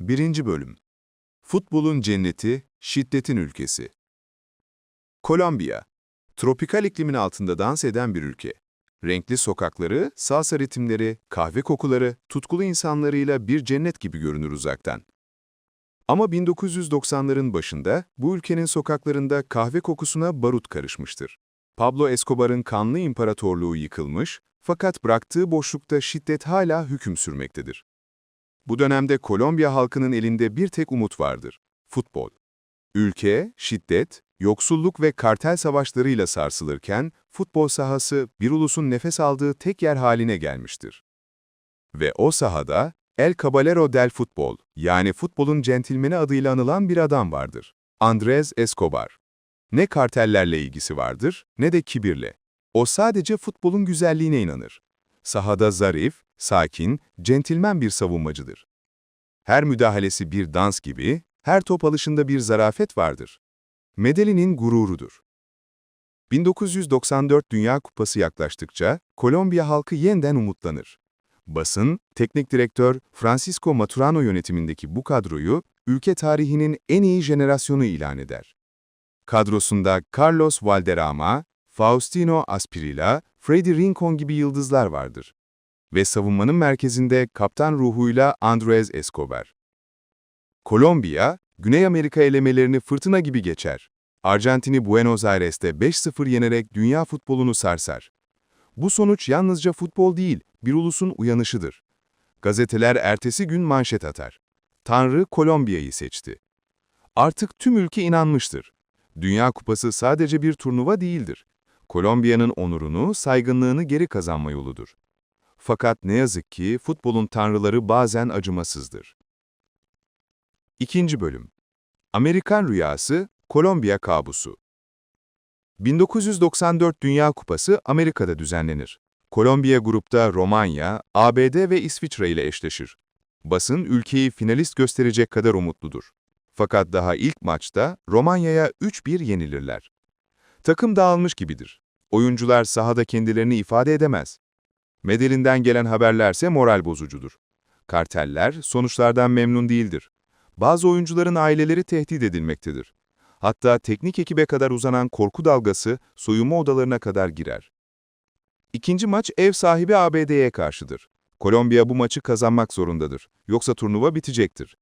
1. Bölüm Futbolun cenneti, şiddetin ülkesi. Kolombiya, tropikal iklimin altında dans eden bir ülke. Renkli sokakları, salsa ritimleri, kahve kokuları, tutkulu insanlarıyla bir cennet gibi görünür uzaktan. Ama 1990'ların başında bu ülkenin sokaklarında kahve kokusuna barut karışmıştır. Pablo Escobar'ın kanlı imparatorluğu yıkılmış fakat bıraktığı boşlukta şiddet hala hüküm sürmektedir. Bu dönemde Kolombiya halkının elinde bir tek umut vardır, futbol. Ülke, şiddet, yoksulluk ve kartel savaşlarıyla sarsılırken, futbol sahası bir ulusun nefes aldığı tek yer haline gelmiştir. Ve o sahada, El Caballero del Futbol, yani futbolun centilmeni adıyla anılan bir adam vardır. Andrés Escobar. Ne kartellerle ilgisi vardır, ne de kibirle. O sadece futbolun güzelliğine inanır. Sahada zarif, sakin, centilmen bir savunmacıdır. Her müdahalesi bir dans gibi, her top alışında bir zarafet vardır. Medellin'in gururudur. 1994 Dünya Kupası yaklaştıkça Kolombiya halkı yeniden umutlanır. Basın, teknik direktör Francisco Maturano yönetimindeki bu kadroyu ülke tarihinin en iyi jenerasyonu ilan eder. Kadrosunda Carlos Valderrama, Faustino Asprilla, Freddy Rincon gibi yıldızlar vardır. Ve savunmanın merkezinde kaptan ruhuyla Andrés Escobar. Kolombiya, Güney Amerika elemelerini fırtına gibi geçer. Arjantin'i Buenos Aires'te 5-0 yenerek dünya futbolunu sarsar. Bu sonuç yalnızca futbol değil, bir ulusun uyanışıdır. Gazeteler ertesi gün manşet atar. Tanrı Kolombiya'yı seçti. Artık tüm ülke inanmıştır. Dünya Kupası sadece bir turnuva değildir. Kolombiya'nın onurunu, saygınlığını geri kazanma yoludur. Fakat ne yazık ki futbolun tanrıları bazen acımasızdır. İkinci Bölüm Amerikan Rüyası, Kolombiya Kabusu 1994 Dünya Kupası Amerika'da düzenlenir. Kolombiya grupta Romanya, ABD ve İsviçre ile eşleşir. Basın ülkeyi finalist gösterecek kadar umutludur. Fakat daha ilk maçta Romanya'ya 3-1 yenilirler. Takım dağılmış gibidir. Oyuncular sahada kendilerini ifade edemez. Medel'inden gelen haberlerse moral bozucudur. Karteller sonuçlardan memnun değildir. Bazı oyuncuların aileleri tehdit edilmektedir. Hatta teknik ekibe kadar uzanan korku dalgası soyunma odalarına kadar girer. İkinci maç ev sahibi ABD'ye karşıdır. Kolombiya bu maçı kazanmak zorundadır. Yoksa turnuva bitecektir.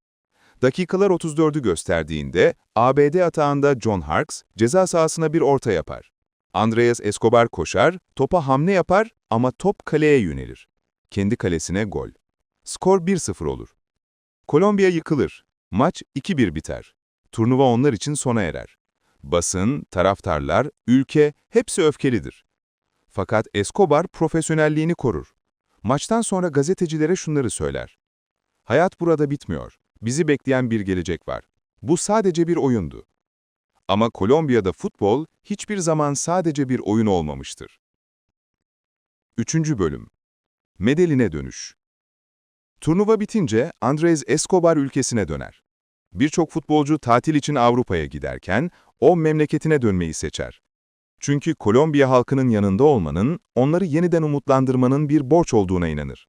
Dakikalar 34'ü gösterdiğinde ABD atağında John Harkes ceza sahasına bir orta yapar. Andreas Escobar koşar, topa hamle yapar ama top kaleye yönelir. Kendi kalesine gol. Skor 1-0 olur. Kolombiya yıkılır. Maç 2-1 biter. Turnuva onlar için sona erer. Basın, taraftarlar, ülke hepsi öfkelidir. Fakat Escobar profesyonelliğini korur. Maçtan sonra gazetecilere şunları söyler. Hayat burada bitmiyor. Bizi bekleyen bir gelecek var. Bu sadece bir oyundu. Ama Kolombiya'da futbol hiçbir zaman sadece bir oyun olmamıştır. 3. Bölüm Medellin'e dönüş Turnuva bitince Andrés Escobar ülkesine döner. Birçok futbolcu tatil için Avrupa'ya giderken o memleketine dönmeyi seçer. Çünkü Kolombiya halkının yanında olmanın, onları yeniden umutlandırmanın bir borç olduğuna inanır.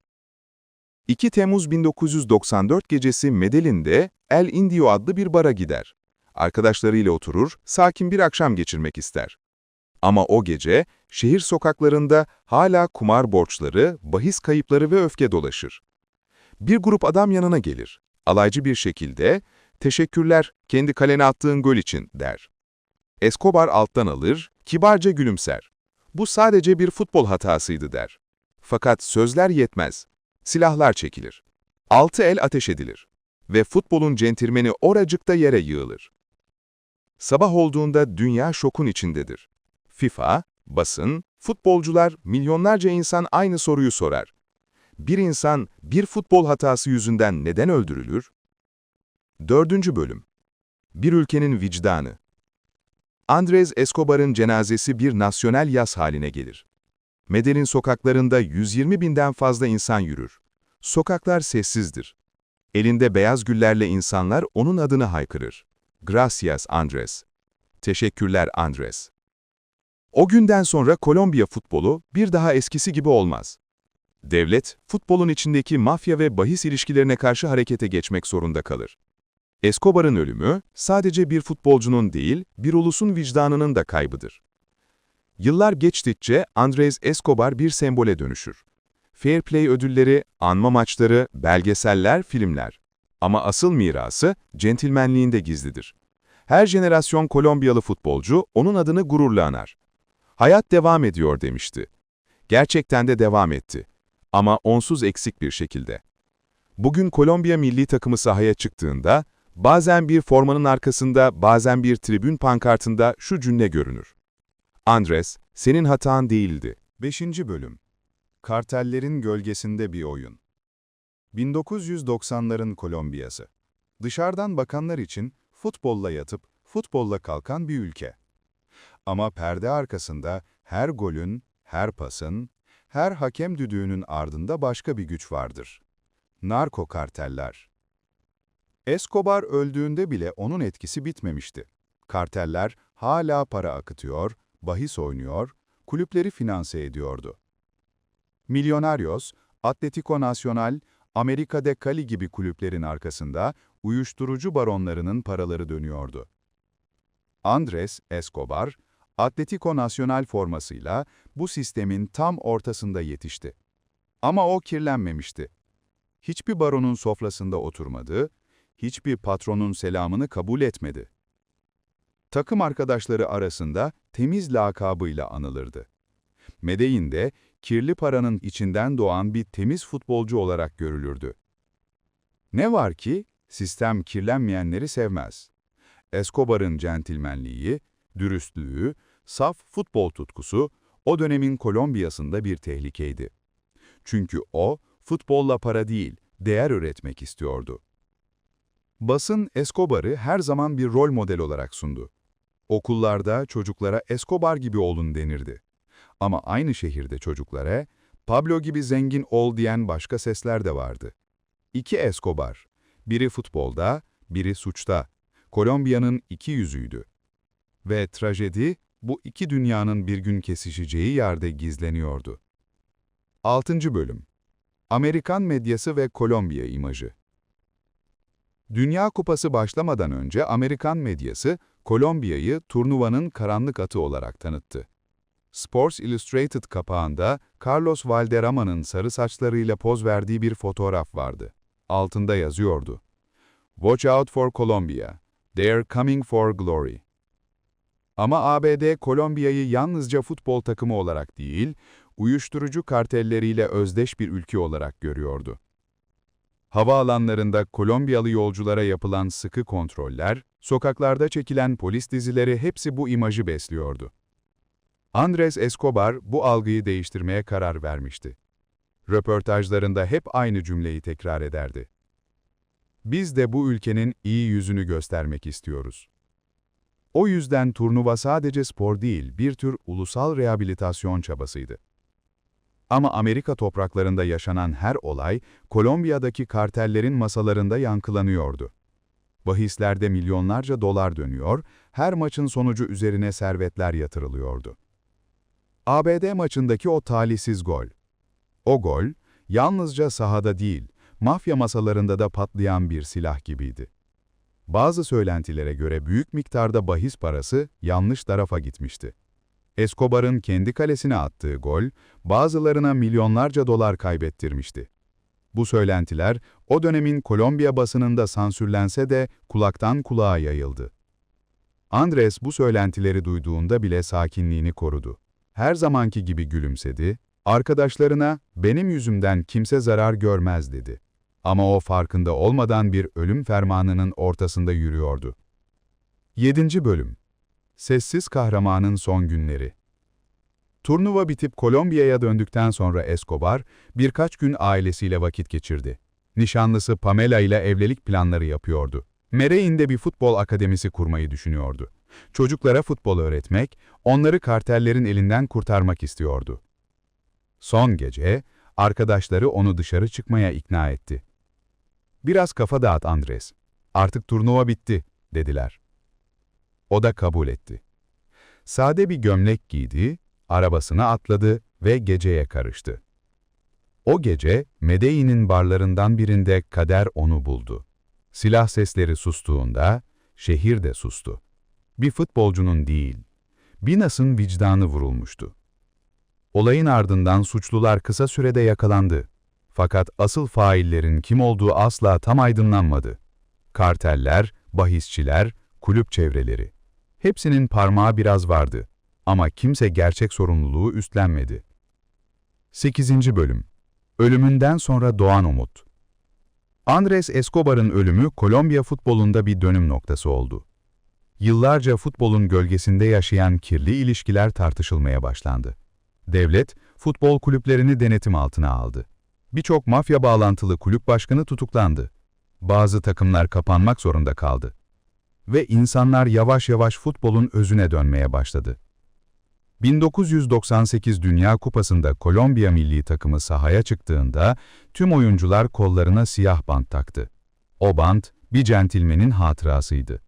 2 Temmuz 1994 gecesi Medellin'de El Indio adlı bir bara gider. Arkadaşlarıyla oturur, sakin bir akşam geçirmek ister. Ama o gece şehir sokaklarında hala kumar borçları, bahis kayıpları ve öfke dolaşır. Bir grup adam yanına gelir. Alaycı bir şekilde, "Teşekkürler, kendi kalene attığın gol için." der. Escobar alttan alır, kibarca gülümser. "Bu sadece bir futbol hatasıydı." der. Fakat sözler yetmez. Silahlar çekilir. Altı el ateş edilir. Ve futbolun centilmeni oracıkta yere yığılır. Sabah olduğunda dünya şokun içindedir. FIFA, basın, futbolcular, milyonlarca insan aynı soruyu sorar. Bir insan bir futbol hatası yüzünden neden öldürülür? Dördüncü Bölüm Bir ülkenin vicdanı Andrés Escobar'ın cenazesi bir nasyonel yas haline gelir. Medellin sokaklarında 120 binden fazla insan yürür. Sokaklar sessizdir. Elinde beyaz güllerle insanlar onun adını haykırır. Gracias Andres. Teşekkürler Andres. O günden sonra Kolombiya futbolu bir daha eskisi gibi olmaz. Devlet, futbolun içindeki mafya ve bahis ilişkilerine karşı harekete geçmek zorunda kalır. Escobar'ın ölümü, sadece bir futbolcunun değil, bir ulusun vicdanının da kaybıdır. Yıllar geçtikçe Andres Escobar bir sembole dönüşür. Fair Play ödülleri, anma maçları, belgeseller, filmler. Ama asıl mirası, centilmenliğinde gizlidir. Her jenerasyon Kolombiyalı futbolcu onun adını gururla anar. Hayat devam ediyor demişti. Gerçekten de devam etti. Ama onsuz eksik bir şekilde. Bugün Kolombiya milli takımı sahaya çıktığında, bazen bir formanın arkasında, bazen bir tribün pankartında şu cümle görünür. Andres, senin hatan değildi. 5. Bölüm Kartellerin gölgesinde bir oyun 1990'ların Kolombiyası Dışarıdan bakanlar için futbolla yatıp futbolla kalkan bir ülke. Ama perde arkasında her golün, her pasın, her hakem düdüğünün ardında başka bir güç vardır. Narko karteller. Escobar öldüğünde bile onun etkisi bitmemişti. Karteller hala para akıtıyor, bahis oynuyor, kulüpleri finanse ediyordu. Millonarios, Atletico Nacional, Amerika de Cali gibi kulüplerin arkasında uyuşturucu baronlarının paraları dönüyordu. Andres Escobar, Atletico Nacional formasıyla bu sistemin tam ortasında yetişti. Ama o kirlenmemişti. Hiçbir baronun sofrasında oturmadı, hiçbir patronun selamını kabul etmedi. Takım arkadaşları arasında temiz lakabıyla anılırdı. Medellin de kirli paranın içinden doğan bir temiz futbolcu olarak görülürdü. Ne var ki, sistem kirlenmeyenleri sevmez. Escobar'ın centilmenliği, dürüstlüğü, saf futbol tutkusu o dönemin Kolombiyasında bir tehlikeydi. Çünkü o, futbolla para değil, değer üretmek istiyordu. Basın Escobar'ı her zaman bir rol model olarak sundu. Okullarda çocuklara Escobar gibi olun denirdi. Ama aynı şehirde çocuklara Pablo gibi zengin ol diyen başka sesler de vardı. İki Escobar, biri futbolda, biri suçta. Kolombiya'nın iki yüzüydü. Ve trajedi, bu iki dünyanın bir gün kesişeceği yerde gizleniyordu. 6. Bölüm Amerikan medyası ve Kolombiya imajı Dünya Kupası başlamadan önce Amerikan medyası, Kolombiya'yı turnuvanın karanlık atı olarak tanıttı. Sports Illustrated kapağında Carlos Valderrama'nın sarı saçlarıyla poz verdiği bir fotoğraf vardı. Altında yazıyordu. Watch out for Colombia. They're coming for glory. Ama ABD, Kolombiya'yı yalnızca futbol takımı olarak değil, uyuşturucu kartelleriyle özdeş bir ülke olarak görüyordu. Havaalanlarında Kolombiyalı yolculara yapılan sıkı kontroller, sokaklarda çekilen polis dizileri hepsi bu imajı besliyordu. Andres Escobar bu algıyı değiştirmeye karar vermişti. Röportajlarında hep aynı cümleyi tekrar ederdi. Biz de bu ülkenin iyi yüzünü göstermek istiyoruz. O yüzden turnuva sadece spor değil, bir tür ulusal rehabilitasyon çabasıydı. Ama Amerika topraklarında yaşanan her olay, Kolombiya'daki kartellerin masalarında yankılanıyordu. Bahislerde milyonlarca dolar dönüyor, her maçın sonucu üzerine servetler yatırılıyordu. ABD maçındaki o talihsiz gol. O gol, yalnızca sahada değil, mafya masalarında da patlayan bir silah gibiydi. Bazı söylentilere göre büyük miktarda bahis parası yanlış tarafa gitmişti. Escobar'ın kendi kalesine attığı gol, bazılarına milyonlarca dolar kaybettirmişti. Bu söylentiler, o dönemin Kolombiya basınında sansürlense de kulaktan kulağa yayıldı. Andres bu söylentileri duyduğunda bile sakinliğini korudu. Her zamanki gibi gülümsedi, arkadaşlarına benim yüzümden kimse zarar görmez dedi. Ama o farkında olmadan bir ölüm fermanının ortasında yürüyordu. 7. Bölüm Sessiz Kahramanın Son Günleri Turnuva bitip Kolombiya'ya döndükten sonra Escobar, birkaç gün ailesiyle vakit geçirdi. Nişanlısı Pamela ile evlilik planları yapıyordu. Mereğin'de bir futbol akademisi kurmayı düşünüyordu. Çocuklara futbol öğretmek, onları kartellerin elinden kurtarmak istiyordu. Son gece, arkadaşları onu dışarı çıkmaya ikna etti. Biraz kafa dağıt Andres. Artık turnuva bitti, dediler. O da kabul etti. Sade bir gömlek giydi, arabasına atladı ve geceye karıştı. O gece Medellin'in barlarından birinde kader onu buldu. Silah sesleri sustuğunda şehir de sustu. Bir futbolcunun değil, Binas'ın vicdanı vurulmuştu. Olayın ardından suçlular kısa sürede yakalandı. Fakat asıl faillerin kim olduğu asla tam aydınlanmadı. Karteller, bahisçiler, kulüp çevreleri. Hepsinin parmağı biraz vardı ama kimse gerçek sorumluluğu üstlenmedi. 8. Bölüm Ölümünden sonra doğan umut. Andres Escobar'ın ölümü Kolombiya futbolunda bir dönüm noktası oldu. Yıllarca futbolun gölgesinde yaşayan kirli ilişkiler tartışılmaya başlandı. Devlet, futbol kulüplerini denetim altına aldı. Birçok mafya bağlantılı kulüp başkanı tutuklandı. Bazı takımlar kapanmak zorunda kaldı. Ve insanlar yavaş yavaş futbolun özüne dönmeye başladı. 1998 Dünya Kupası'nda Kolombiya milli takımı sahaya çıktığında tüm oyuncular kollarına siyah bant taktı. O bant bir centilmenin hatırasıydı.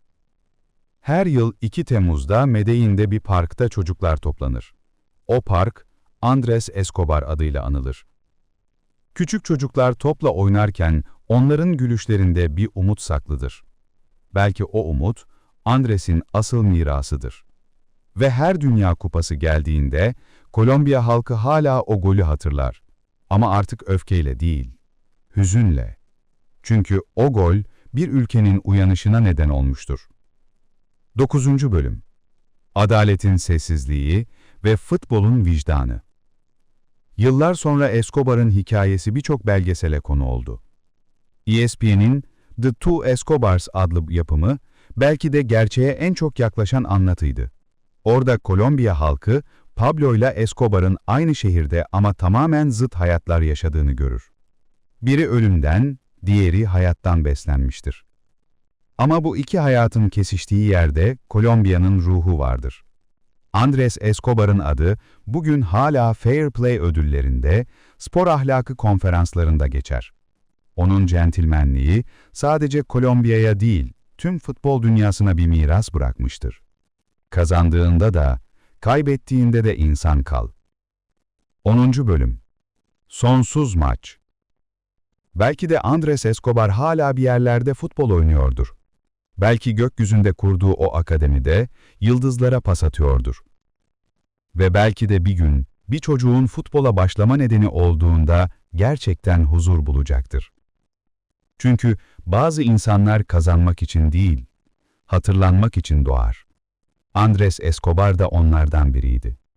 Her yıl 2 Temmuz'da Medellin'de bir parkta çocuklar toplanır. O park, Andres Escobar adıyla anılır. Küçük çocuklar topla oynarken onların gülüşlerinde bir umut saklıdır. Belki o umut, Andres'in asıl mirasıdır. Ve her Dünya Kupası geldiğinde, Kolombiya halkı hala o golü hatırlar. Ama artık öfkeyle değil, hüzünle. Çünkü o gol, bir ülkenin uyanışına neden olmuştur. 9. Bölüm Adaletin sessizliği ve futbolun vicdanı. Yıllar sonra Escobar'ın hikayesi birçok belgesele konu oldu. ESPN'in The Two Escobars adlı yapımı belki de gerçeğe en çok yaklaşan anlatıydı. Orada Kolombiya halkı Pablo ile Escobar'ın aynı şehirde ama tamamen zıt hayatlar yaşadığını görür. Biri ölümden, diğeri hayattan beslenmiştir. Ama bu iki hayatın kesiştiği yerde Kolombiya'nın ruhu vardır. Andres Escobar'ın adı bugün hala Fair Play ödüllerinde, spor ahlakı konferanslarında geçer. Onun centilmenliği sadece Kolombiya'ya değil, tüm futbol dünyasına bir miras bırakmıştır. Kazandığında da, kaybettiğinde de insan kal. 10. Bölüm Sonsuz Maç Belki de Andres Escobar hala bir yerlerde futbol oynuyordur. Belki gökyüzünde kurduğu o akademide yıldızlara pas atıyordur. Ve belki de bir gün bir çocuğun futbola başlama nedeni olduğunda gerçekten huzur bulacaktır. Çünkü bazı insanlar kazanmak için değil, hatırlanmak için doğar. Andres Escobar da onlardan biriydi.